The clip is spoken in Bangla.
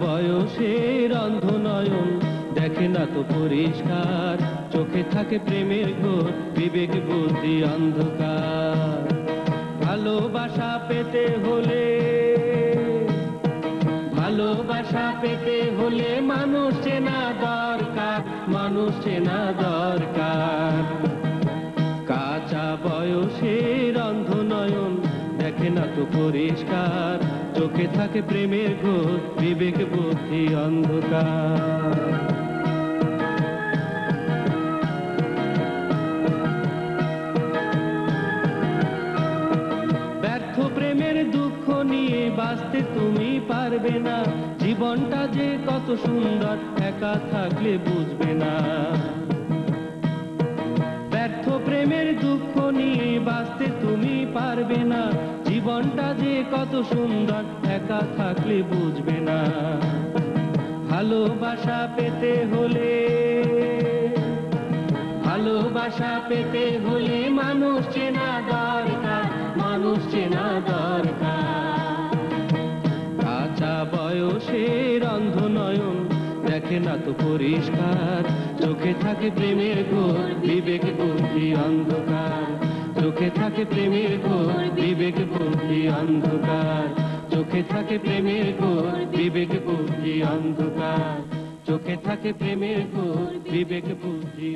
বয়সের অন্ধ নয়ন দেখে না তো পরিষ্কার। চোখে থাকে প্রেমের ঘোর, বিবেক, বুদ্ধি, অন্ধকার। ভালোবাসা পেতে হলে, ভালোবাসা পেতে হলে মানুষ চেনা দরকার, মানুষ চেনা দরকার। কাঁচা বয়সের অন্ধ নয়ন দেখে না তো পরিষ্কার। চোখে থাকে প্রেমের ঘোর বিবেক, বুদ্ধি, অন্ধকার। ব্যর্থ প্রেমের দুঃখ নিয়ে বাঁচতে তুমি পারবে না। জীবনটা যে কত সুন্দর, একা থাকলে বুঝবে না। ব্যর্থ প্রেমের দুঃখ নিয়ে বাঁচতে তুমি পারবে না। জীবনটা যে কত সুন্দর, একা থাকলে বুঝবে না। ভালোবাসা পেতে হলে, ভালোবাসা পেতে হলে মানুষ চেনা দরকার, মানুষ চেনা দরকার। কাঁচা বয়সের অন্ধ নয়ন দেখে না তো পরিষ্কার, চোখে থাকে প্রেমের ঘোর, বিবেক বুদ্ধি অন্ধকার। চোখে থাকে প্রেমের ঘোর বিবেক, বুদ্ধি, অন্ধকার। চোখে থাকে প্রেমের ঘোর বিবেক, বুদ্ধি, অন্ধকার। চোখে থাকে প্রেমের ঘোর বিবেক, বুদ্ধি